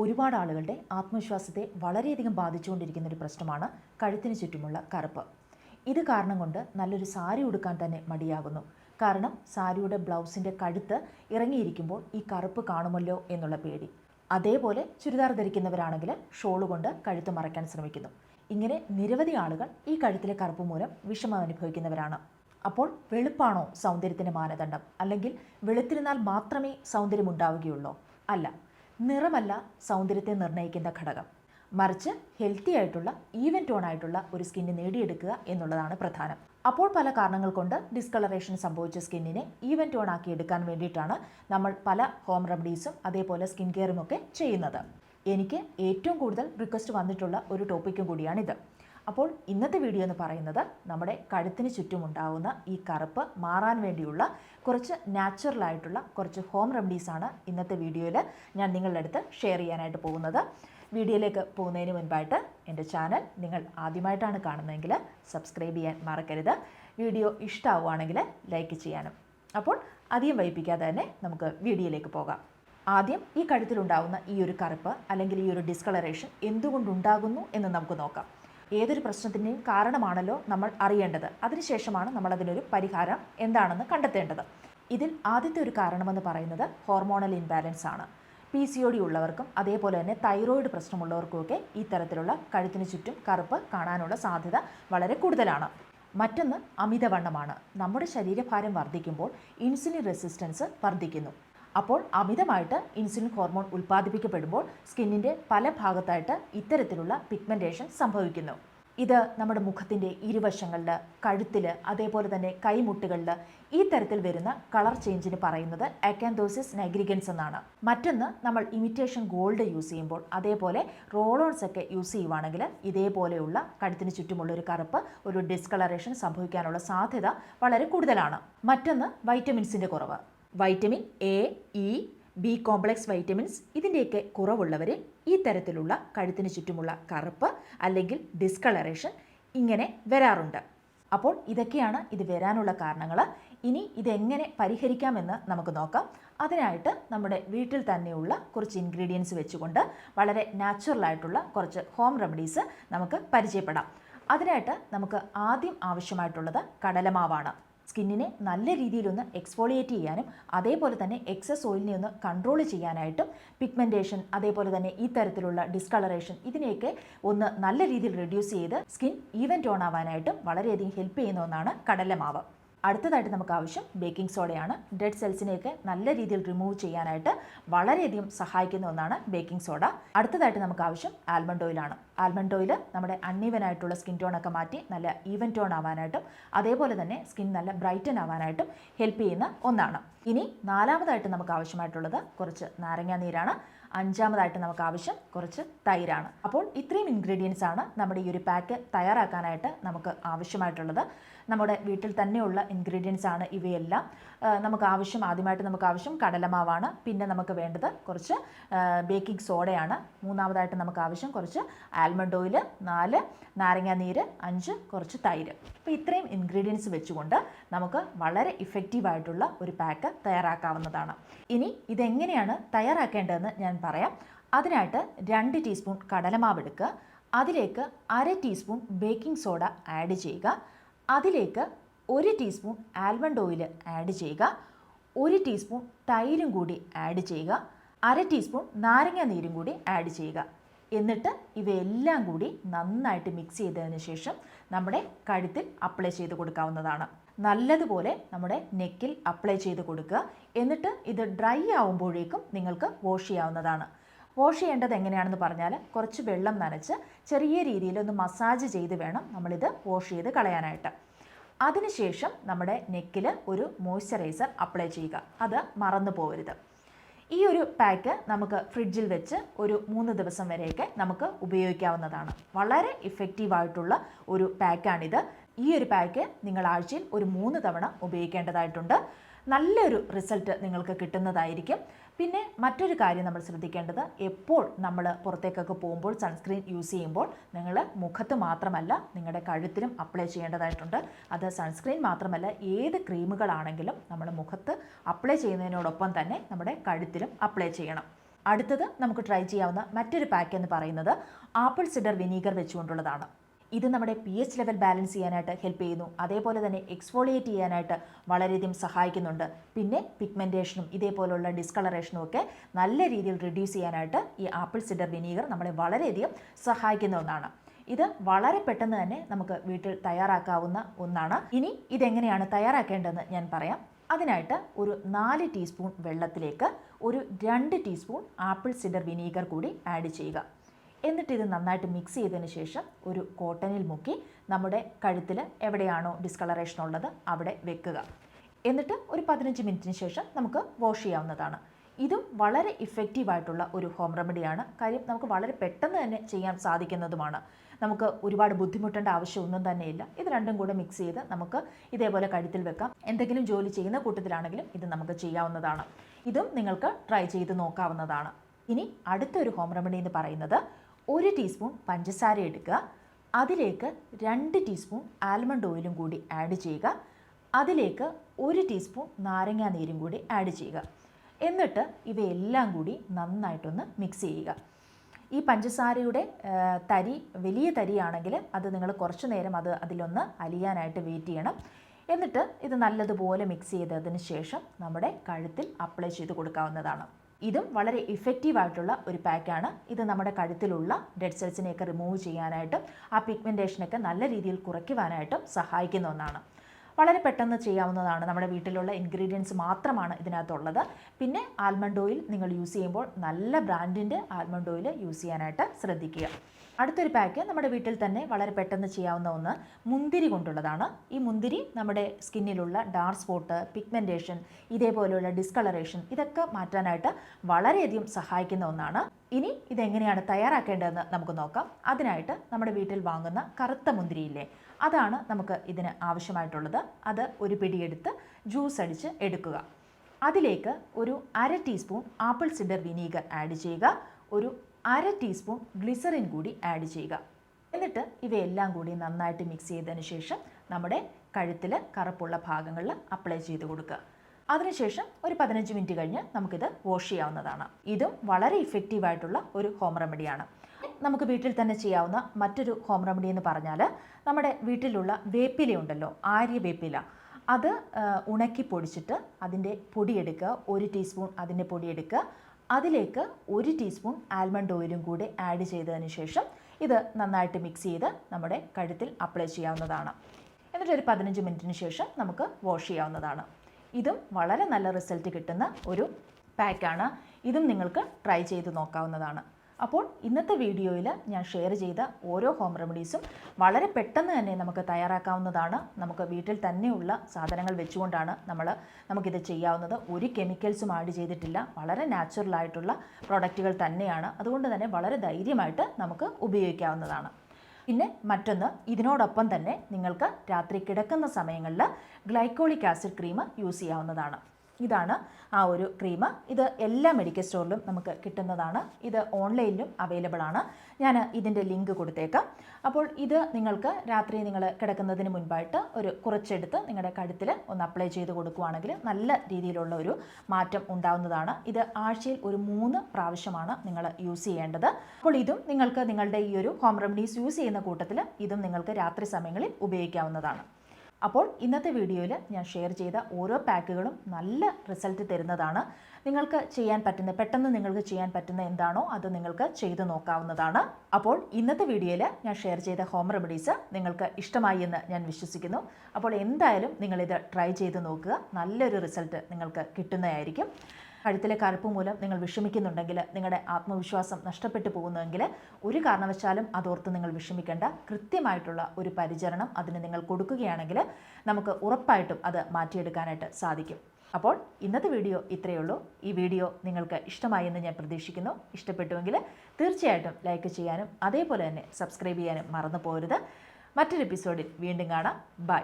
ഒരുപാട് ആളുകളുടെ ആത്മവിശ്വാസത്തെ വളരെയധികം ബാധിച്ചുകൊണ്ടിരിക്കുന്ന ഒരു പ്രശ്നമാണ് കഴുത്തിന് ചുറ്റുമുള്ള കറുപ്പ്. ഇത് കാരണം കൊണ്ട് നല്ലൊരു സാരി ഉടുക്കാൻ തന്നെ മടിയാകുന്നു. കാരണം സാരിയുടെ ബ്ലൗസിന്റെ കഴുത്ത് ഇറങ്ങിയിരിക്കുമ്പോൾ ഈ കറുപ്പ് കാണുമല്ലോ എന്നുള്ള പേടി. അതേപോലെ ചുരിദാർ ധരിക്കുന്നവരാണെങ്കിൽ ഷോൾ കൊണ്ട് കഴുത്ത് മറയ്ക്കാൻ ശ്രമിക്കുന്നു. ഇങ്ങനെ നിരവധി ആളുകൾ ഈ കഴുത്തിലെ കറുപ്പ് മൂലം വിഷമം അനുഭവിക്കുന്നവരാണ് അപ്പോൾ വെളുപ്പാണോ സൗന്ദര്യത്തിന്റെ മാനദണ്ഡം? അല്ലെങ്കിൽ വെളുത്തിരുന്നാൽ മാത്രമേ സൗന്ദര്യം ഉണ്ടാവുകയുള്ളൂ? അല്ല. നിറമല്ല സൗന്ദര്യത്തെ നിർണയിക്കുന്ന ഘടകം. മറിച്ച് ഹെൽത്തി ആയിട്ടുള്ള ഈവൻ ടോൺ ആയിട്ടുള്ള ഒരു സ്കിന്ന് നേടിയെടുക്കുക എന്നുള്ളതാണ് പ്രധാനം. അപ്പോൾ പല കാരണങ്ങൾ കൊണ്ട് ഡിസ്കളറേഷൻ സംഭവിച്ച സ്കിന്നിനെ ഈവൻ ടോൺ ആക്കി എടുക്കാൻ വേണ്ടിയിട്ടാണ് നമ്മൾ പല ഹോം റെമഡീസും അതേപോലെ സ്കിൻ കെയറും ഒക്കെ ചെയ്യുന്നത്. എനിക്ക് ഏറ്റവും കൂടുതൽ റിക്വസ്റ്റ് വന്നിട്ടുള്ള ഒരു ടോപ്പിക്കും കൂടിയാണിത്. അപ്പോൾ ഇന്നത്തെ വീഡിയോ എന്ന് പറയുന്നത് നമ്മുടെ കഴുത്തിന് ചുറ്റും ഉണ്ടാകുന്ന ഈ കറുപ്പ് മാറാൻ വേണ്ടിയുള്ള കുറച്ച് നാച്ചുറൽ ആയിട്ടുള്ള കുറച്ച് ഹോം റെമഡീസാണ് ഇന്നത്തെ വീഡിയോയിൽ ഞാൻ നിങ്ങളുടെ അടുത്ത് ഷെയർ ചെയ്യാനായിട്ട് പോകുന്നത്. വീഡിയോയിലേക്ക് പോകുന്നതിന് മുൻപായിട്ട് എന്റെ ചാനൽ നിങ്ങൾ ആദ്യമായിട്ടാണ് കാണുന്നതെങ്കിൽ സബ്സ്ക്രൈബ് ചെയ്യാൻ മറക്കരുത്. വീഡിയോ ഇഷ്ടമാവുകയാണെങ്കിൽ ലൈക്ക് ചെയ്യാനും. അപ്പോൾ അധികം വൈപ്പിക്കാതെ തന്നെ നമുക്ക് വീഡിയോയിലേക്ക് പോകാം. ആദ്യം ഈ കഴുത്തിലുണ്ടാകുന്ന ഈ ഒരു കറുപ്പ് അല്ലെങ്കിൽ ഈ ഒരു ഡിസ്കളറേഷൻ എന്തുകൊണ്ടുണ്ടാകുന്നു എന്ന് നമുക്ക് നോക്കാം. ഏതൊരു പ്രശ്നത്തിന്റെയും കാരണമാണല്ലോ നമ്മൾ അറിയേണ്ടത്. അതിനുശേഷമാണ് നമ്മൾ അതിനൊരു പരിഹാരം എന്താണെന്ന് കണ്ടെത്തേണ്ടത്. ഇതിൽ ആദ്യത്തെ ഒരു കാരണമെന്ന് പറയുന്നത് ഹോർമോണൽ ഇൻബാലൻസ് ആണ്. പി സി ഒ ഡി ഉള്ളവർക്കും അതേപോലെ തന്നെ തൈറോയിഡ് പ്രശ്നമുള്ളവർക്കുമൊക്കെ ഈ തരത്തിലുള്ള കഴുത്തിന് ചുറ്റും കറുപ്പ് കാണാനുള്ള സാധ്യത വളരെ കൂടുതലാണ്. മറ്റൊന്ന് അമിതവണ്ണമാണ്. നമ്മുടെ ശരീരഭാരം വർദ്ധിക്കുമ്പോൾ ഇൻസുലിൻ റെസിസ്റ്റൻസ് വർദ്ധിക്കുന്നു. അപ്പോൾ അമിതമായിട്ട് ഇൻസുലിൻ ഹോർമോൺ ഉൽപ്പാദിപ്പിക്കപ്പെടുമ്പോൾ സ്കിന്നിന്റെ പല ഭാഗത്തായിട്ട് ഇത്തരത്തിലുള്ള പിഗ്മെന്റേഷൻ സംഭവിക്കുന്നു. ഇത് നമ്മുടെ മുഖത്തിന്റെ ഇരുവശങ്ങളിൽ കഴുത്തിൽ അതേപോലെ തന്നെ കൈമുട്ടുകളിൽ ഈ തരത്തിൽ വരുന്ന കളർ ചേഞ്ചിന് പറയുന്നത് അക്കാന്തോസിസ് നൈഗ്രിഗൻസ് എന്നാണ്. മറ്റൊന്ന് നമ്മൾ ഇമിറ്റേഷൻ ഗോൾഡ് യൂസ് ചെയ്യുമ്പോൾ അതേപോലെ റോളോൺസ് ഒക്കെ യൂസ് ചെയ്യുവാണെങ്കിൽ ഇതേപോലെയുള്ള കഴുത്തിന് ചുറ്റുമുള്ള ഒരു കറുപ്പ് ഒരു ഡിസ്കളറേഷൻ സംഭവിക്കാനുള്ള സാധ്യത വളരെ കൂടുതലാണ്. മറ്റൊന്ന് വൈറ്റമിൻസിന്റെ കുറവ്. Vitamin A E B complex vitamins ഇതിന്റെയൊക്കെ കുറവുള്ളവർ ഈ തരത്തിലുള്ള കഴുത്തിന് ചുറ്റുമുള്ള കറുപ്പ് അല്ലെങ്കിൽ ഡിസ്കളറേഷൻ ഇങ്ങനെ വരാറുണ്ട്. അപ്പോൾ ഇതൊക്കെയാണ് ഇത് വരാനുള്ള കാരണങ്ങൾ ഇനി ഇതെങ്ങനെ പരിഹരിക്കാമെന്ന് നമുക്ക് നോക്കാം. അതിനായിട്ട് നമ്മുടെ വീട്ടിൽ തന്നെയുള്ള കുറച്ച് ഇൻഗ്രീഡിയൻസ് വെച്ചുകൊണ്ട് വളരെ നാച്ചുറലായിട്ടുള്ള കുറച്ച് ഹോം റെമഡീസ് നമുക്ക് പരിചയപ്പെടാം. അതിനായിട്ട് നമുക്ക് ആദ്യം ആവശ്യമായിട്ടുള്ളത് കടലമാവാണ്. സ്കിന്നിനെ നല്ല രീതിയിലൊന്ന് എക്സ്ഫോളിയേറ്റ് ചെയ്യാനും അതേപോലെ തന്നെ എക്സസ് ഓയിലിനെ ഒന്ന് കൺട്രോൾ ചെയ്യാനായിട്ടും പിഗ്മെന്റേഷൻ അതേപോലെ തന്നെ ഈ തരത്തിലുള്ള ഡിസ്കളറേഷൻ ഇതിനെയൊക്കെ ഒന്ന് നല്ല രീതിയിൽ റെഡ്യൂസ് ചെയ്ത് സ്കിൻ ഈവൻ ടോൺ ആവാനായിട്ടും വളരെയധികം ഹെൽപ്പ് ചെയ്യുന്ന ഒന്നാണ് കടലമാവ്. അടുത്തതായിട്ട് നമുക്ക് ആവശ്യം ബേക്കിംഗ് സോഡയാണ് ഡെഡ് സെൽസിനെയൊക്കെ നല്ല രീതിയിൽ റിമൂവ് ചെയ്യാനായിട്ട് വളരെയധികം സഹായിക്കുന്ന ഒന്നാണ് ബേക്കിംഗ് സോഡ അടുത്തതായിട്ട് നമുക്ക് ആവശ്യം ആൽമണ്ട് ഓയിലാണ് ആൽമണ്ട് ഓയിൽ നമ്മുടെ അൺഈവൻ ആയിട്ടുള്ള സ്കിൻ ടോൺ ഒക്കെ മാറ്റി നല്ല ഈവൻ ടോൺ ആവാനായിട്ടും അതേപോലെ തന്നെ സ്കിൻ നല്ല ബ്രൈറ്റൻ ആവാനായിട്ടും ഹെൽപ്പ് ചെയ്യുന്ന ഒന്നാണ്. ഇനി നാലാമതായിട്ട് നമുക്ക് ആവശ്യമായിട്ടുള്ളത് കുറച്ച് നാരങ്ങാ നീരാണ്. അഞ്ചാമതായിട്ട് നമുക്ക് ആവശ്യം കുറച്ച് തൈരാണ്. അപ്പോൾ ഇത്രയും ഇൻഗ്രീഡിയൻസ് ആണ് നമ്മുടെ ഈ ഒരു പാക്ക് തയ്യാറാക്കാനായിട്ട് നമുക്ക് ആവശ്യമായിട്ടുള്ളത്. നമ്മുടെ വീട്ടിൽ തന്നെയുള്ള ഇൻഗ്രീഡിയൻസ് ആണ് ഇവയെല്ലാം. നമുക്ക് ആവശ്യം ആദ്യമായിട്ട് നമുക്ക് ആവശ്യം കടലമാവാണ്. പിന്നെ നമുക്ക് വേണ്ടത് കുറച്ച് ബേക്കിംഗ് സോഡയാണ് മൂന്നാമതായിട്ട് നമുക്ക് ആവശ്യം കുറച്ച് ആൽമണ്ട് ഓയിൽ നാല് നാരങ്ങാനീര് അഞ്ച് കുറച്ച് തൈര്. അപ്പോൾ ഇത്രയും ഇൻഗ്രീഡിയൻസ് വെച്ചുകൊണ്ട് നമുക്ക് വളരെ ഇഫക്റ്റീവായിട്ടുള്ള ഒരു പാക്ക് തയ്യാറാക്കാവുന്നതാണ്. ഇനി ഇതെങ്ങനെയാണ് തയ്യാറാക്കേണ്ടതെന്ന് ഞാൻ പറയാം. അതിനായിട്ട് രണ്ട് ടീസ്പൂൺ കടലമാവ് എടുക്കുക. അതിലേക്ക് അര ടീസ്പൂൺ ബേക്കിംഗ് സോഡ ആഡ് ചെയ്യുക. അതിലേക്ക് ഒരു ടീസ്പൂൺ ആൽമണ്ട് ഓയിൽ ആഡ് ചെയ്യുക. ഒരു ടീസ്പൂൺ തൈരും കൂടി ആഡ് ചെയ്യുക. അര ടീസ്പൂൺ നാരങ്ങ നീരും കൂടി ആഡ് ചെയ്യുക. എന്നിട്ട് ഇവയെല്ലാം കൂടി നന്നായിട്ട് മിക്സ് ചെയ്തതിന് ശേഷം നമ്മുടെ കഴുത്തിൽ അപ്ലൈ ചെയ്ത് കൊടുക്കാവുന്നതാണ്. നല്ലതുപോലെ നമ്മുടെ നെക്കിൽ അപ്ലൈ ചെയ്ത് കൊടുക്കുക. എന്നിട്ട് ഇത് ഡ്രൈ ആവുമ്പോഴേക്കും നിങ്ങൾക്ക് വാഷ് ചെയ്യാവുന്നതാണ്. വാഷ് ചെയ്യേണ്ടത് എങ്ങനെയാണെന്ന് പറഞ്ഞാൽ കുറച്ച് വെള്ളം നനച്ച് ചെറിയ രീതിയിൽ ഒന്ന് മസാജ് ചെയ്ത് വേണം നമ്മളിത് വാഷ് ചെയ്ത് കളയാനായിട്ട്. അതിനുശേഷം നമ്മുടെ നെക്കിൽ ഒരു മോയ്സ്ചറൈസർ അപ്ലൈ ചെയ്യുക. അത് മറന്നു പോകരുത്. ഈ ഒരു പാക്ക് നമുക്ക് ഫ്രിഡ്ജിൽ വെച്ച് ഒരു മൂന്ന് ദിവസം വരെയൊക്കെ നമുക്ക് ഉപയോഗിക്കാവുന്നതാണ്. വളരെ ഇഫക്റ്റീവായിട്ടുള്ള ഒരു പാക്കാണിത്. ഈ ഒരു പാക്ക് നിങ്ങൾ ആഴ്ചയിൽ ഒരു മൂന്ന് തവണ ഉപയോഗിക്കേണ്ടതായിട്ടുണ്ട്. നല്ലൊരു റിസൾട്ട് നിങ്ങൾക്ക് കിട്ടുന്നതായിരിക്കും. പിന്നെ മറ്റൊരു കാര്യം നമ്മൾ ശ്രദ്ധിക്കേണ്ടത് എപ്പോൾ നമ്മൾ പുറത്തേക്കൊക്കെ പോകുമ്പോൾ സൺസ്ക്രീൻ യൂസ് ചെയ്യുമ്പോൾ നിങ്ങൾ മുഖത്ത് മാത്രമല്ല നിങ്ങളുടെ കഴുത്തിലും അപ്ലൈ ചെയ്യേണ്ടതായിട്ടുണ്ട്. അത് സൺസ്ക്രീൻ മാത്രമല്ല ഏത് ക്രീമുകളാണെങ്കിലും നമ്മൾ മുഖത്ത് അപ്ലൈ ചെയ്യുന്നതിനോടൊപ്പം തന്നെ നമ്മുടെ കഴുത്തിലും അപ്ലൈ ചെയ്യണം. അടുത്തത് നമുക്ക് ട്രൈ ചെയ്യാവുന്ന മറ്റൊരു പാക്ക് എന്ന് പറയുന്നത് ആപ്പിൾ സിഡർ വിനീഗർ വെച്ചുകൊണ്ടുള്ളതാണ്. ഇത് നമ്മുടെ പി എച്ച് ലെവൽ ബാലൻസ് ചെയ്യാനായിട്ട് ഹെൽപ്പ് ചെയ്യുന്നു. അതേപോലെ തന്നെ എക്സ്ഫോളിയേറ്റ് ചെയ്യാനായിട്ട് വളരെയധികം സഹായിക്കുന്നുണ്ട്. പിന്നെ പിഗ്മെന്റേഷനും ഇതേപോലുള്ള ഡിസ്കളറേഷനും ഒക്കെ നല്ല രീതിയിൽ റിഡ്യൂസ് ചെയ്യാനായിട്ട് ഈ ആപ്പിൾ സിഡർ വിനീഗർ നമ്മളെ വളരെയധികം സഹായിക്കുന്ന ഒന്നാണ്. ഇത് വളരെ പെട്ടെന്ന് തന്നെ നമുക്ക് വീട്ടിൽ തയ്യാറാക്കാവുന്ന ഒന്നാണ്. ഇനി ഇതെങ്ങനെയാണ് തയ്യാറാക്കേണ്ടതെന്ന് ഞാൻ പറയാം. അതിനായിട്ട് ഒരു നാല് ടീസ്പൂൺ വെള്ളത്തിലേക്ക് ഒരു രണ്ട് ടീസ്പൂൺ ആപ്പിൾ സിഡർ വിനീഗർ കൂടി ആഡ് ചെയ്യുക. എന്നിട്ട് ഇത് നന്നായിട്ട് മിക്സ് ചെയ്തതിന് ശേഷം ഒരു കോട്ടനിൽ മുക്കി നമ്മുടെ കഴുത്തിൽ എവിടെയാണോ ഡിസ്കളറേഷൻ ഉള്ളത് അവിടെ വെക്കുക. എന്നിട്ട് ഒരു പതിനഞ്ച് മിനിറ്റിന് ശേഷം നമുക്ക് വാഷ് ചെയ്യാവുന്നതാണ്. ഇതും വളരെ ഇഫക്റ്റീവായിട്ടുള്ള ഒരു ഹോം റെമഡിയാണ് കാര്യം നമുക്ക് വളരെ പെട്ടെന്ന് തന്നെ ചെയ്യാൻ സാധിക്കുന്നതുമാണ്. നമുക്ക് ഒരുപാട് ബുദ്ധിമുട്ടേണ്ട ആവശ്യമൊന്നും തന്നെയില്ല ഇത് രണ്ടും കൂടെ മിക്സ് ചെയ്ത് നമുക്ക് ഇതേപോലെ കഴുത്തിൽ വെക്കാം. എന്തെങ്കിലും ജോലി ചെയ്യുന്ന കൂട്ടത്തിലാണെങ്കിലും ഇത് നമുക്ക് ചെയ്യാവുന്നതാണ്. ഇതും നിങ്ങൾക്ക് ട്രൈ ചെയ്ത് നോക്കാവുന്നതാണ്. ഇനി അടുത്തൊരു ഹോം റെമഡി എന്ന് പറയുന്നത് ഒരു ടീസ്പൂൺ പഞ്ചസാര എടുക്കുക. അതിലേക്ക് രണ്ട് ടീസ്പൂൺ ആൽമണ്ട് ഓയിലും കൂടി ആഡ് ചെയ്യുക. അതിലേക്ക് ഒരു ടീസ്പൂൺ നാരങ്ങാ നീരും കൂടി ആഡ് ചെയ്യുക. എന്നിട്ട് ഇവയെല്ലാം കൂടി നന്നായിട്ടൊന്ന് മിക്സ് ചെയ്യുക. ഈ പഞ്ചസാരയുടെ തരി വലിയ തരിയാണെങ്കിൽ അത് നിങ്ങൾ കുറച്ച് നേരം അത് അതിലൊന്ന് അലിയാനായിട്ട് വെയിറ്റ് ചെയ്യണം. എന്നിട്ട് ഇത് നല്ലതുപോലെ മിക്സ് ചെയ്തതിന് ശേഷം നമ്മുടെ കഴുത്തിൽ അപ്ലൈ ചെയ്ത് കൊടുക്കാവുന്നതാണ്. ഇതും വളരെ ഇഫക്റ്റീവ് ആയിട്ടുള്ള ഒരു പാക്കാണ് ഇത് നമ്മുടെ കഴുത്തിലുള്ള ഡെഡ് സെൽസിനെയൊക്കെ റിമൂവ് ചെയ്യാനായിട്ടും ആ പിഗ്മെന്റേഷനൊക്കെ നല്ല രീതിയിൽ കുറയ്ക്കുവാനായിട്ടും സഹായിക്കുന്ന ഒന്നാണ്. വളരെ പെട്ടെന്ന് ചെയ്യാവുന്നതാണ്. നമ്മുടെ വീട്ടിലുള്ള ഇൻഗ്രീഡിയൻസ് മാത്രമാണ് ഇതിനകത്തുള്ളത്. പിന്നെ ആൽമണ്ട് ഓയിൽ നിങ്ങൾ യൂസ് ചെയ്യുമ്പോൾ നല്ല ബ്രാൻഡിന്റെ ആൽമണ്ട് ഓയിൽ യൂസ് ചെയ്യാനായിട്ട് ശ്രദ്ധിക്കുക. അടുത്തൊരു പാക്ക് നമ്മുടെ വീട്ടിൽ തന്നെ വളരെ പെട്ടെന്ന് ചെയ്യാവുന്ന ഒന്ന് മുന്തിരി കൊണ്ടുള്ളതാണ്. ഈ മുന്തിരി നമ്മുടെ സ്കിന്നിലുള്ള ഡാർക്ക് സ്പോട്ട് പിഗ്മെന്റേഷൻ ഇതേപോലെയുള്ള ഡിസ്കളറേഷൻ ഇതൊക്കെ മാറ്റാനായിട്ട് വളരെയധികം സഹായിക്കുന്ന ഒന്നാണ്. ഇനി ഇതെങ്ങനെയാണ് തയ്യാറാക്കേണ്ടതെന്ന് നമുക്ക് നോക്കാം. അതിനായിട്ട് നമ്മുടെ വീട്ടിൽ വാങ്ങുന്ന കറുത്ത മുന്തിരിയില്ലേ അതാണ് നമുക്ക് ഇതിന് ആവശ്യമായിട്ടുള്ളത്. അത് ഒരു പിടിയെടുത്ത് ജ്യൂസ് അടിച്ച് എടുക്കുക. അതിലേക്ക് ഒരു അര teaspoon apple cider vinegar add ചെയ്യുക. ഒരു അര ടീസ്പൂൺ ഗ്ലിസറിൻ കൂടി ആഡ് ചെയ്യുക. എന്നിട്ട് ഇവയെല്ലാം കൂടി നന്നായിട്ട് മിക്സ് ചെയ്തതിന് ശേഷം നമ്മുടെ കഴുത്തിൽ കറുപ്പുള്ള ഭാഗങ്ങളിൽ അപ്ലൈ ചെയ്ത് കൊടുക്കുക. അതിനുശേഷം ഒരു പതിനഞ്ച് മിനിറ്റ് കഴിഞ്ഞ് നമുക്കിത് വാഷ് ചെയ്യാവുന്നതാണ്. ഇതും വളരെ ഇഫക്റ്റീവ് ആയിട്ടുള്ള ഒരു ഹോം റെമഡിയാണ് നമുക്ക് വീട്ടിൽ തന്നെ ചെയ്യാവുന്ന മറ്റൊരു ഹോം റെമഡി എന്ന് പറഞ്ഞാൽ നമ്മുടെ വീട്ടിലുള്ള വേപ്പില ഉണ്ടല്ലോ ആര്യ വേപ്പില. അത് ഉണക്കി പൊടിച്ചിട്ട് അതിന്റെ പൊടിയെടുക്കുക ഒരു ടീസ്പൂൺ അതിന്റെ പൊടിയെടുക്കുക അതിലേക്ക് ഒരു ടീസ്പൂൺ ആൽമണ്ട് ഓയിലും കൂടി ആഡ് ചെയ്തതിന് ശേഷം ഇത് നന്നായിട്ട് മിക്സ് ചെയ്ത് നമ്മുടെ കഴുത്തിൽ അപ്ലൈ ചെയ്യാവുന്നതാണ്. എന്നിട്ട് ഒരു പതിനഞ്ച് മിനിറ്റിന് ശേഷം നമുക്ക് വാഷ് ചെയ്യാവുന്നതാണ്. ഇതും വളരെ നല്ല റിസൾട്ട് കിട്ടുന്ന ഒരു പാക്കാണ് ഇതും നിങ്ങൾക്ക് ട്രൈ ചെയ്ത് നോക്കാവുന്നതാണ്. അപ്പോൾ ഇന്നത്തെ വീഡിയോയിൽ ഞാൻ ഷെയർ ചെയ്ത ഓരോ ഹോം റെമഡീസും വളരെ പെട്ടെന്ന് തന്നെ നമുക്ക് തയ്യാറാക്കാവുന്നതാണ്. നമുക്ക് വീട്ടിൽ തന്നെയുള്ള സാധനങ്ങൾ വെച്ചുകൊണ്ടാണ് നമ്മൾ നമുക്കിത് ചെയ്യാവുന്നത്. ഒരു കെമിക്കൽസും ആഡ് ചെയ്തിട്ടില്ല. വളരെ നാച്ചുറലായിട്ടുള്ള പ്രോഡക്റ്റുകൾ തന്നെയാണ്. അതുകൊണ്ട് തന്നെ വളരെ ധൈര്യമായിട്ട് നമുക്ക് ഉപയോഗിക്കാവുന്നതാണ്. പിന്നെ മറ്റൊന്ന് ഇതിനോടൊപ്പം തന്നെ നിങ്ങൾക്ക് രാത്രി കിടക്കുന്ന സമയങ്ങളിൽ ഗ്ലൈക്കോളിക് ആസിഡ് ക്രീം യൂസ് ചെയ്യാവുന്നതാണ്. ഇതാണ് ആ ഒരു ക്രീം ഇത് എല്ലാ മെഡിക്കൽ സ്റ്റോറിലും നമുക്ക് കിട്ടുന്നതാണ്. ഇത് ഓൺലൈനിലും അവൈലബിൾ ആണ്. ഞാൻ ഇതിന്റെ ലിങ്ക് കൊടുത്തേക്കാം. അപ്പോൾ ഇത് നിങ്ങൾക്ക് രാത്രി നിങ്ങൾ കിടക്കുന്നതിന് മുൻപായിട്ട് ഒരു കുറച്ചെടുത്ത് നിങ്ങളുടെ കഴുത്തിൽ ഒന്ന് അപ്ലൈ ചെയ്ത് കൊടുക്കുകയാണെങ്കിൽ നല്ല രീതിയിലുള്ള ഒരു മാറ്റം ഉണ്ടാവുന്നതാണ്. ഇത് ആഴ്ചയിൽ ഒരു മൂന്ന് പ്രാവശ്യമാണ് നിങ്ങൾ യൂസ് ചെയ്യേണ്ടത്. അപ്പോൾ ഇതും നിങ്ങൾക്ക് നിങ്ങളുടെ ഈ ഒരു ഹോം റെമഡീസ് യൂസ് ചെയ്യുന്ന കൂട്ടത്തിൽ ഇതും നിങ്ങൾക്ക് രാത്രി സമയങ്ങളിൽ ഉപയോഗിക്കാവുന്നതാണ്. അപ്പോൾ ഇന്നത്തെ വീഡിയോയിൽ ഞാൻ ഷെയർ ചെയ്ത ഓരോ പാക്കുകളും നല്ല റിസൾട്ട് തരുന്നതാണ്. നിങ്ങൾക്ക് ചെയ്യാൻ പറ്റുന്ന പെട്ടെന്ന് നിങ്ങൾക്ക് ചെയ്യാൻ പറ്റുന്ന എന്താണോ അത് നിങ്ങൾക്ക് ചെയ്തു നോക്കാവുന്നതാണ്. അപ്പോൾ ഇന്നത്തെ വീഡിയോയിൽ ഞാൻ ഷെയർ ചെയ്ത ഹോം റെമഡീസ് നിങ്ങൾക്ക് ഇഷ്ടമായി എന്ന് ഞാൻ വിശ്വസിക്കുന്നു. അപ്പോൾ എന്തായാലും നിങ്ങളിത് ട്രൈ ചെയ്ത് നോക്കുക. നല്ലൊരു റിസൾട്ട് നിങ്ങൾക്ക് കിട്ടുന്നതായിരിക്കും. കഴുത്തിലെ കറുപ്പ് മൂലം നിങ്ങൾ വിഷമിക്കുന്നുണ്ടെങ്കിൽ നിങ്ങളുടെ ആത്മവിശ്വാസം നഷ്ടപ്പെട്ടു പോകുന്നുവെങ്കിൽ ഒരു കാരണവശാലും അതോർത്ത് നിങ്ങൾ വിഷമിക്കേണ്ട. കൃത്യമായിട്ടുള്ള ഒരു പരിചരണം അതിന് നിങ്ങൾ കൊടുക്കുകയാണെങ്കിൽ നമുക്ക് ഉറപ്പായിട്ടും അത് മാറ്റിയെടുക്കാനായിട്ട് സാധിക്കും. അപ്പോൾ ഇന്നത്തെ വീഡിയോ ഇത്രയേ ഉള്ളൂ. ഈ വീഡിയോ നിങ്ങൾക്ക് ഇഷ്ടമായി എന്ന് ഞാൻ പ്രതീക്ഷിക്കുന്നു. ഇഷ്ടപ്പെട്ടുവെങ്കിൽ തീർച്ചയായിട്ടും ലൈക്ക് ചെയ്യാനും അതേപോലെ തന്നെ സബ്സ്ക്രൈബ് ചെയ്യാനും മറന്നു പോകരുത് മറ്റൊരു എപ്പിസോഡിൽ വീണ്ടും കാണാം. ബൈ.